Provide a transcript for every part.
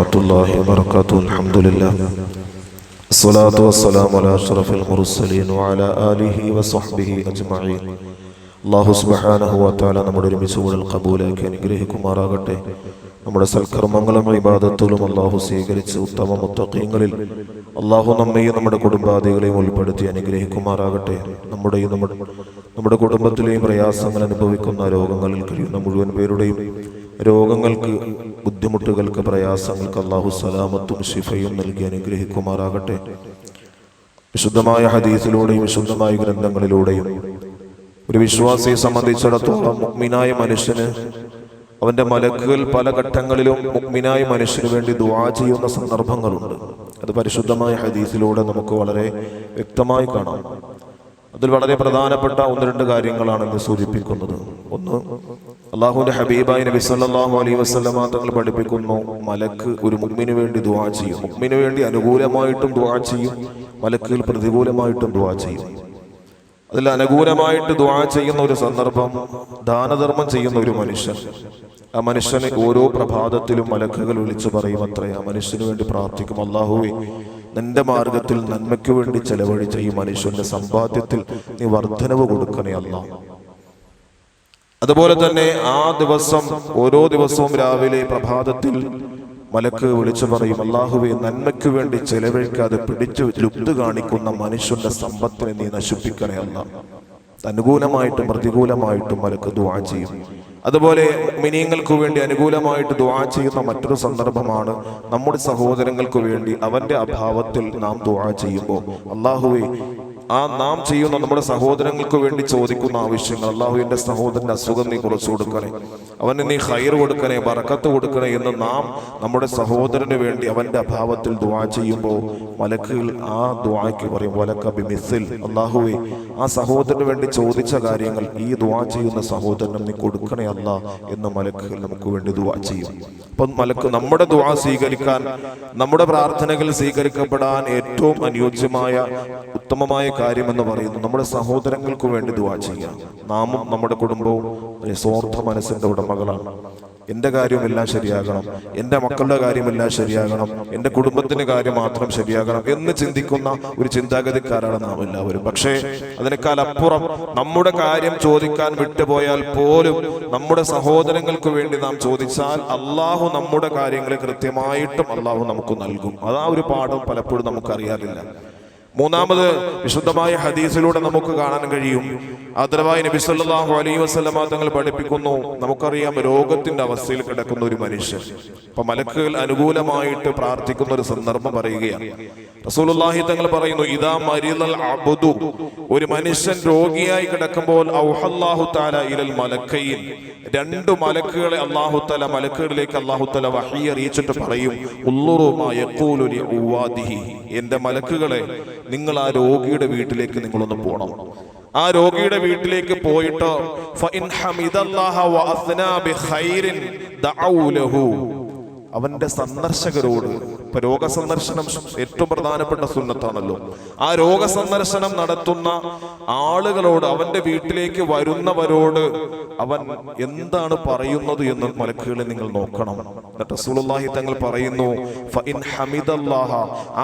ورحمة الله وبركاته الحمد لله الصلاة والسلام على أشرف المرسلين وعلى آله وصحبه أجمعين അള്ളാഹു സുബ്ഹാനഹു വതആല നമ്മുടെ ഒരുമിച്ച് കൂടുതൽ കബൂലാക്കി അനുഗ്രഹിക്കുമാറാകട്ടെ നമ്മുടെ സൽക്കർമ്മങ്ങളും ഇബാദത്തുകളും അള്ളാഹു സ്വീകരിച്ച് ഉത്തമ മുത്തഖീങ്ങളിൽ അള്ളാഹു നമ്മയും നമ്മുടെ കുടുംബാദികളെയും ഉൾപ്പെടുത്തി അനുഗ്രഹിക്കുമാറാകട്ടെ നമ്മുടെയും നമ്മുടെ നമ്മുടെ കുടുംബത്തിലെയും പ്രയാസങ്ങൾ അനുഭവിക്കുന്ന രോഗങ്ങളിൽ കഴിയുന്ന മുഴുവൻ പേരുടെയും രോഗങ്ങൾക്ക് ബുദ്ധിമുട്ടുകൾക്ക് പ്രയാസങ്ങൾക്ക് അള്ളാഹു സലാമത്തും ശിഫയും നൽകി അനുഗ്രഹിക്കുമാറാകട്ടെ. വിശുദ്ധമായ ഹദീസിലൂടെയും വിശുദ്ധമായ ഗ്രന്ഥങ്ങളിലൂടെയും ഒരു വിശ്വാസിയെ സംബന്ധിച്ചിടത്തോളം മുഗ്മിനായ മനുഷ്യന് അവന്റെ മലക്കുകൾ പല ഘട്ടങ്ങളിലും മുഗ്മിനായ മനുഷ്യന് വേണ്ടി ദുവാ ചെയ്യുന്ന സന്ദർഭങ്ങളുണ്ട്. അത് പരിശുദ്ധമായ ഹദീസിലൂടെ നമുക്ക് വളരെ വ്യക്തമായി കാണാം. അതിൽ വളരെ പ്രധാനപ്പെട്ട ഒന്ന് രണ്ട് കാര്യങ്ങളാണ് ഇന്ന് സൂചിപ്പിക്കുന്നത്. ഒന്ന് അള്ളാഹുവിന്റെ ഹബീബായി നബി സല്ലാഹു അലൈഹി വസല്ലമ തങ്ങൾ പഠിപ്പിക്കുന്നു മലക്ക് ഒരു മുമ്മിന് വേണ്ടി ദുവാ ചെയ്യും. മുമ്മിന് വേണ്ടി അനുകൂലമായിട്ടും ദുവാ ചെയ്യും മലക്കുകൾ പ്രതികൂലമായിട്ടും ദുവാ ചെയ്യും. അതിൽ അനുകൂലമായിട്ട് ദുവാ ചെയ്യുന്ന ഒരു സന്ദർഭം ദാനധർമ്മം ചെയ്യുന്ന ഒരു മനുഷ്യൻ. ആ മനുഷ്യനെ ഓരോ പ്രഭാതത്തിലും മലക്കുകൾ വിളിച്ചു പറയും അത്രേ ആ മനുഷ്യന് വേണ്ടി പ്രാർത്ഥിക്കും അള്ളാഹുവെ നിന്റെ മാർഗത്തിൽ നന്മയ്ക്ക് വേണ്ടി ചെലവഴിച്ച ഈ മനുഷ്യന്റെ സമ്പാദ്യത്തിൽ നീ വർധനവ് കൊടുക്കണേ അല്ല. അതുപോലെ തന്നെ ആ ദിവസം ഓരോ ദിവസവും രാവിലെ പ്രഭാതത്തിൽ മലക്ക് വിളിച്ചു പറയും അള്ളാഹുവെ നന്മയ്ക്ക് വേണ്ടി ചെലവഴിക്കാതെ പിടിച്ചു ലുപ്ത് കാണിക്കുന്ന മനുഷ്യന്റെ സമ്പത്തിനെ നീ നശിപ്പിക്കണേ അല്ല. അനുകൂലമായിട്ടും പ്രതികൂലമായിട്ടും മലക്ക് ദുആ ചെയ്യും. അതുപോലെ മിനിയങ്ങൾക്ക് വേണ്ടി അനുകൂലമായിട്ട് ദുആ ചെയ്യുന്ന മറ്റൊരു സന്ദർഭമാണ് നമ്മുടെ സഹോദരങ്ങൾക്ക് വേണ്ടി അവന്റെ അഭാവത്തിൽ നാം ദുആ ചെയ്യുമ്പോൾ. അള്ളാഹുവെ ആ നാം ചെയ്യുന്ന നമ്മുടെ സഹോദരങ്ങൾക്ക് വേണ്ടി ചോദിക്കുന്ന ആവശ്യങ്ങൾ. അള്ളാഹു എന്റെ സഹോദരന്റെ അസുഖം നീ കുറച്ചു കൊടുക്കണേ. അവന് നീ ഹൈർ കൊടുക്കണേ ബറക്കത്ത് കൊടുക്കണേ എന്ന് നാം നമ്മുടെ സഹോദരന് വേണ്ടി അവന്റെ അഭാവത്തിൽ ദ്വാ ചെയ്യുമ്പോൾ മലക്കുകൾ ആ ദ്വായ്ക്ക് പറയും വലക്ക ബിമിസിൽ അള്ളാഹുവെ ആ സഹോദരന് വേണ്ടി ചോദിച്ച കാര്യങ്ങൾ ഈ ദ്വാ ചെയ്യുന്ന സഹോദരനും നീ കൊടുക്കണേ അല്ല എന്ന് മലക്കുകൾ നമുക്ക് വേണ്ടി ദ്വാ ചെയ്യും. അപ്പം മലക്ക് നമ്മുടെ ദ്വാ സ്വീകരിക്കാൻ നമ്മുടെ പ്രാർത്ഥനകൾ സ്വീകരിക്കപ്പെടാൻ ഏറ്റവും അനുയോജ്യമായ ഉത്തമമായ കാര്യം എന്ന് പറയുന്നു. നമ്മുടെ സഹോദരങ്ങൾക്ക് വേണ്ടി ദുവാ ചെയ്യാം. നാമും നമ്മുടെ കുടുംബവും സ്വാർത്ഥ മനസ്സിന്റെ ഉടമകളാണ്. എന്റെ കാര്യമെല്ലാം ശരിയാകണം. എന്റെ മക്കളുടെ കാര്യമെല്ലാം ശരിയാകണം. എന്റെ കുടുംബത്തിന്റെ കാര്യം മാത്രം ശരിയാകണം എന്ന് ചിന്തിക്കുന്ന ഒരു ചിന്താഗതിക്കാരാണ് നാം എല്ലാവരും. പക്ഷേ അതിനേക്കാൾ അപ്പുറം നമ്മുടെ കാര്യം ചോദിക്കാൻ വിട്ടുപോയാൽ പോലും നമ്മുടെ സഹോദരങ്ങൾക്ക് വേണ്ടി നാം ചോദിച്ചാൽ അള്ളാഹു നമ്മുടെ കാര്യങ്ങളെ കൃത്യമായിട്ടും അള്ളാഹു നമുക്ക് നൽകും. അതാ ഒരു പാഠം പലപ്പോഴും നമുക്കറിയാറില്ല. മൂന്നാമത് വിശുദ്ധമായ ഹദീസിലൂടെ നമുക്ക് കാണാൻ കഴിയും. ആദരവായി നബി സല്ലല്ലാഹു അലൈഹി വസല്ലമ തങ്ങൾ പഠിപ്പിക്കുന്നു. നമുക്കറിയാം രോഗത്തിന്റെ അവസ്ഥയിൽ കിടക്കുന്ന ഒരു മനുഷ്യൻ. അപ്പൊ മലക്കുകൾ അനുകൂലമായിട്ട് പ്രാർത്ഥിക്കുന്ന ഒരു സന്ദർഭം പറയുകയാണ്. റസൂലുള്ളാഹി തങ്ങൾ പറയുന്നു ഇദാ മരിദൽ അബ്ദു. ഒരു മനുഷ്യൻ രോഗിയായി കിടക്കുമ്പോൾ ഔഹല്ലാഹു തആല ഇലൽ മലക്കൈൻ. രണ്ട് മലക്കുകളെ അള്ളാഹു തല മലക്കുകളിലേക്ക് അള്ളാഹു തല വഹി അറിയിച്ചിട്ട് പറയും ഉള്ളുറുമാ യഖൂലു ലി ഉവാദിഹി എന്റെ മലക്കുകളെ നിങ്ങൾ ആ രോഗിയുടെ വീട്ടിലേക്ക് നിങ്ങളൊന്ന് പോകണം ആ രോഗിയുടെ വീട്ടിലേക്ക് പോയിട്ട് അവന്റെ സന്ദർശകരോട് ഇപ്പൊ രോഗസന്ദർശനം ഏറ്റവും പ്രധാനപ്പെട്ട സുന്നത്താണല്ലോ. ആ രോഗ രോഗസന്ദർശനം നടത്തുന്ന ആളുകളോട് അവന്റെ വീട്ടിലേക്ക് വരുന്നവരോട് അവൻ എന്താണ് പറയുന്നത് എന്ന് മലക്കുകളെ നിങ്ങൾ നോക്കണം. റസൂലുള്ളാഹി തങ്ങൾ പറയുന്നു ഹമിദല്ലാഹ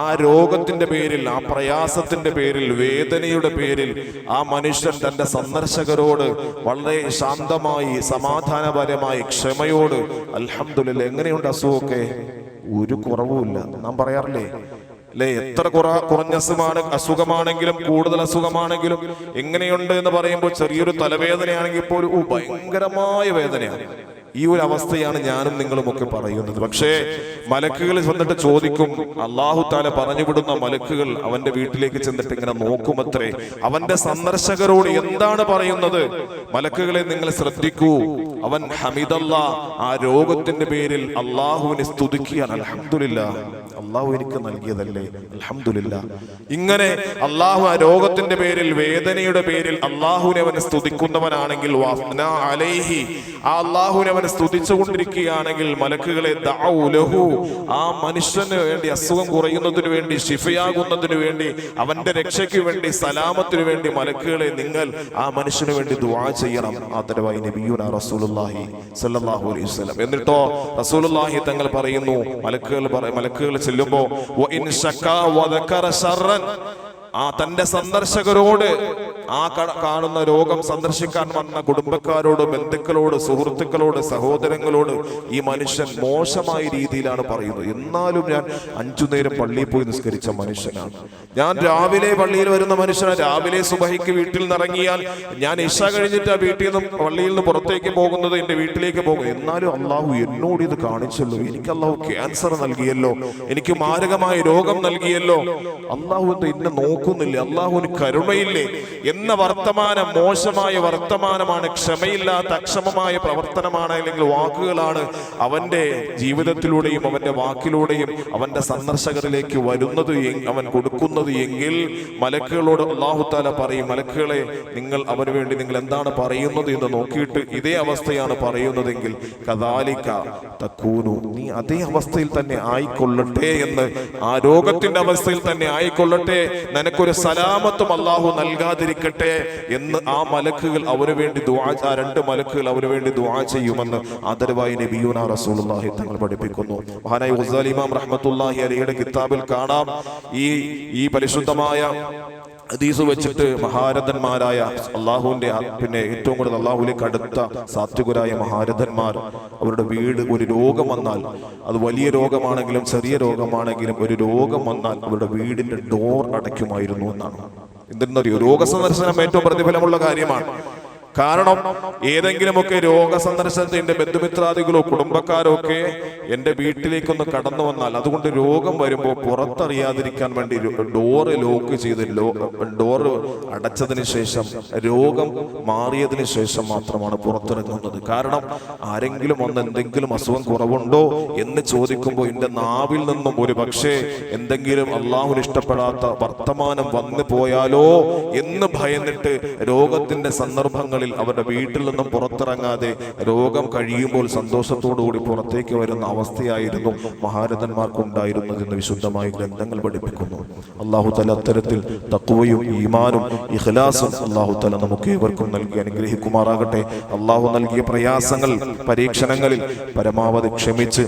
ആ രോഗത്തിന്റെ പേരിൽ ആ പ്രയാസത്തിന്റെ പേരിൽ വേദനയുടെ പേരിൽ ആ മനുഷ്യൻ തന്റെ സന്ദർശകരോട് വളരെ ശാന്തമായി സമാധാനപരമായി ക്ഷമയോട് അൽഹംദുലില്ല എങ്ങനെയുണ്ട് അസുഖമൊക്കെ? ഒരു കുറവുമില്ല. നാം പറയാറില്ലേ? അല്ലെ എത്ര കുറ കുറഞ്ഞ അസുഖമാണ് അസുഖമാണെങ്കിലും കൂടുതൽ അസുഖമാണെങ്കിലും എങ്ങനെയുണ്ട് എന്ന് പറയുമ്പോൾ ചെറിയൊരു തലവേദനയാണെങ്കിൽ ഇപ്പോൾ ഭയങ്കരമായ വേദനയാണ്. ഈ ഒരു അവസ്ഥയാണ് ഞാനും നിങ്ങളും ഒക്കെ പറയുന്നത്. പക്ഷേ മലക്കുകൾ വന്നിട്ട് ചോദിക്കും അള്ളാഹു താല പറഞ്ഞു വിടുന്ന മലക്കുകൾ അവന്റെ വീട്ടിലേക്ക് ചെന്നിട്ട് ഇങ്ങനെ നോക്കുമത്രേ? അവന്റെ സന്ദർശകരോട് എന്താണ് പറയുന്നത്? മലക്കുകളെ നിങ്ങൾ ശ്രദ്ധിക്കൂ. അവൻ ഹമിദല്ല ആ രോഗത്തിന്റെ പേരിൽ അള്ളാഹുവിനെ സ്തുതിക്കുകയാണ്. അലഹമില്ല അള്ളാഹു എനിക്ക് നൽകിയതല്ലേ? അലഹമില്ല ഇങ്ങനെ അള്ളാഹു ആ രോഗത്തിന്റെ പേരിൽ വേദനയുടെ പേരിൽ അള്ളാഹുവിനെ അവൻ സ്തുതിക്കുന്നവനാണെങ്കിൽ അലൈഹി. ആ അള്ളാഹുവിനെ അവൻ സ്തുതിച്ചുകൊണ്ടിരിക്കുകയാണെങ്കിൽ മലക്കുകളെ ലഹു. ആ മനുഷ്യന് വേണ്ടി അസുഖം കുറയുന്നതിനു വേണ്ടി ശിഫയാകുന്നതിനു വേണ്ടി അവന്റെ രക്ഷയ്ക്ക് വേണ്ടി സലാമത്തിനു വേണ്ടി മലക്കുകളെ നിങ്ങൾ ആ മനുഷ്യന് വേണ്ടി ദുആ ചെയ്യണം. ആദരവായി നബിയുന റസൂലുള്ളാഹി സ്വല്ലല്ലാഹു അലൈഹി വസല്ലം. എന്നിട്ടോ റസൂലുള്ളാഹി തങ്ങൾ പറയുന്നു മലക്കുകൾ മലക്കുകൾ ചെല്ലുമ്പോ ആ തന്റെ സന്ദർശകരോട് ആ കാണുന്ന രോഗം സന്ദർശിക്കാൻ വന്ന കുടുംബക്കാരോട് ബന്ധുക്കളോട് സുഹൃത്തുക്കളോട് സഹോദരങ്ങളോട് ഈ മനുഷ്യൻ മോശമായ രീതിയിലാണ് പറയുന്നത്. എന്നാലും ഞാൻ അഞ്ചു നേരം പള്ളിയിൽ പോയി നിസ്കരിച്ച മനുഷ്യനാണ്. ഞാൻ രാവിലെ പള്ളിയിൽ വരുന്ന മനുഷ്യനാണ്. രാവിലെ സുബഹിക്ക് വീട്ടിൽ നിന്ന് ഇറങ്ങിയാൽ ഞാൻ ഇഷ കഴിഞ്ഞിട്ട് ആ വീട്ടിൽ നിന്നും പള്ളിയിൽ നിന്ന് പുറത്തേക്ക് പോകുന്നത് എന്റെ വീട്ടിലേക്ക് പോകും എന്നാലും അള്ളാഹു എന്നോട് ഇത് കാണിച്ചല്ലോ. എനിക്ക് അള്ളാഹു ക്യാൻസർ നൽകിയല്ലോ. എനിക്ക് മാരകമായ രോഗം നൽകിയല്ലോ. അള്ളാഹു എന്താ എന്നെ നോക്കുന്നില്ലേ. അള്ളാഹുവിന് കരുണയില്ലേ? എന്ന വർത്തമാനം മോശമായ വർത്തമാനമാണ് ക്ഷമയില്ലാത്ത അക്ഷമമായ പ്രവർത്തനമാണ് അല്ലെങ്കിൽ വാക്കുകളാണ് അവന്റെ ജീവിതത്തിലൂടെയും അവന്റെ വാക്കിലൂടെയും അവന്റെ സന്ദർശകരിലേക്ക് വരുന്നത് അവൻ കൊടുക്കുന്നത് എങ്കിൽ മലക്കുകളോട് അള്ളാഹു താല പറയും മലക്കുകളെ നിങ്ങൾ അവന് വേണ്ടി നിങ്ങൾ എന്താണ് പറയുന്നത്? എന്ന് നോക്കിയിട്ട് ഇതേ അവസ്ഥയാണ് പറയുന്നതെങ്കിൽ കദാലിക്ക തക്കൂനു നീ അതേ അവസ്ഥയിൽ തന്നെ ആയിക്കൊള്ളട്ടെ എന്ന് ആ രോഗത്തിന്റെ അവസ്ഥയിൽ തന്നെ ആയിക്കൊള്ളട്ടെ നിനക്കൊരു സലാമത്തും അള്ളാഹു നൽകാതിരിക്കട്ടെ എന്ന് ആ മലക്കുകൾ അവന് വേണ്ടി ദുആ ആ രണ്ട് മലക്കുകൾ അവന് വേണ്ടി ദുആ ചെയ്യുമെന്ന് ആദരവായി നബിയൂന റസൂലുള്ളാഹി തങ്ങൾ പഠിപ്പിക്കുന്നു. മഹാനായി ഉസ്താൽ ഇമാം റഹ്മത്തുള്ളാഹി അലിയുടെ കിതാബിൽ കാണാം. ഈ ഈ പരിശുദ്ധമായ ഹദീസ് വെച്ചിട്ട് മഹാരഥന്മാരായ അള്ളാഹുവിന്റെ പിന്നെ ഏറ്റവും കൂടുതൽ അള്ളാഹുലേക്ക് അടുത്ത സാത്വികരായ മഹാരഥന്മാർ അവരുടെ വീട് ഒരു രോഗം വന്നാൽ അത് വലിയ രോഗമാണെങ്കിലും ചെറിയ രോഗമാണെങ്കിലും ഒരു രോഗം വന്നാൽ അവരുടെ വീടിന്റെ ഡോർ അടയ്ക്കുമായിരുന്നു എന്നാണ്. എന്തെന്നറിയോ? രോഗസന്ദർശനം ഏറ്റവും പ്രതിഫലമുള്ള കാര്യമാണ്. കാരണം ഏതെങ്കിലുമൊക്കെ രോഗസന്ദർശനത്തിന്റെ ബന്ധുമിത്രാദികളോ കുടുംബക്കാരോ ഒക്കെ എന്റെ വീട്ടിലേക്കൊന്ന് കടന്നു വന്നാൽ അതുകൊണ്ട് രോഗം വരുമ്പോൾ പുറത്തറിയാതിരിക്കാൻ വേണ്ടി ഡോറ് ലോക്ക് ചെയ്ത് ഡോറ് അടച്ചതിന് ശേഷം രോഗം മാറിയതിന് ശേഷം മാത്രമാണ് പുറത്തിറങ്ങുന്നത്. കാരണം ആരെങ്കിലും വന്ന് എന്തെങ്കിലും അസുഖം കുറവുണ്ടോ എന്ന് ചോദിക്കുമ്പോൾ എന്റെ നാവിൽ നിന്നും ഒരു പക്ഷേ എന്തെങ്കിലും അള്ളാഹുന് ഇഷ്ടപ്പെടാത്ത വർത്തമാനം വന്നു പോയാലോ എന്ന് ഭയന്നിട്ട് രോഗത്തിന്റെ സന്ദർഭങ്ങളിൽ അവരുടെ വീട്ടിൽ നിന്നും പുറത്തിറങ്ങാതെ രോഗം കഴിയുമ്പോൾ സന്തോഷത്തോടുകൂടി പുറത്തേക്ക് വരുന്ന അവസ്ഥയായിരുന്നു മഹാരഥന്മാർക്കുണ്ടായിരുന്നതെന്ന് വിശുദ്ധമായി ഗ്രന്ഥങ്ങൾ പഠിപ്പിക്കുന്നു. അള്ളാഹു തല അത്തരത്തിൽ തക്കുവയും ഈമാനും ഇഖ്ലാസും അള്ളാഹു തല നമുക്ക് ഏവർക്കും നൽകി അനുഗ്രഹിക്കുമാറാകട്ടെ. അള്ളാഹു നൽകിയ പ്രയാസങ്ങൾ പരീക്ഷണങ്ങളിൽ പരമാവധി ക്ഷമിച്ച്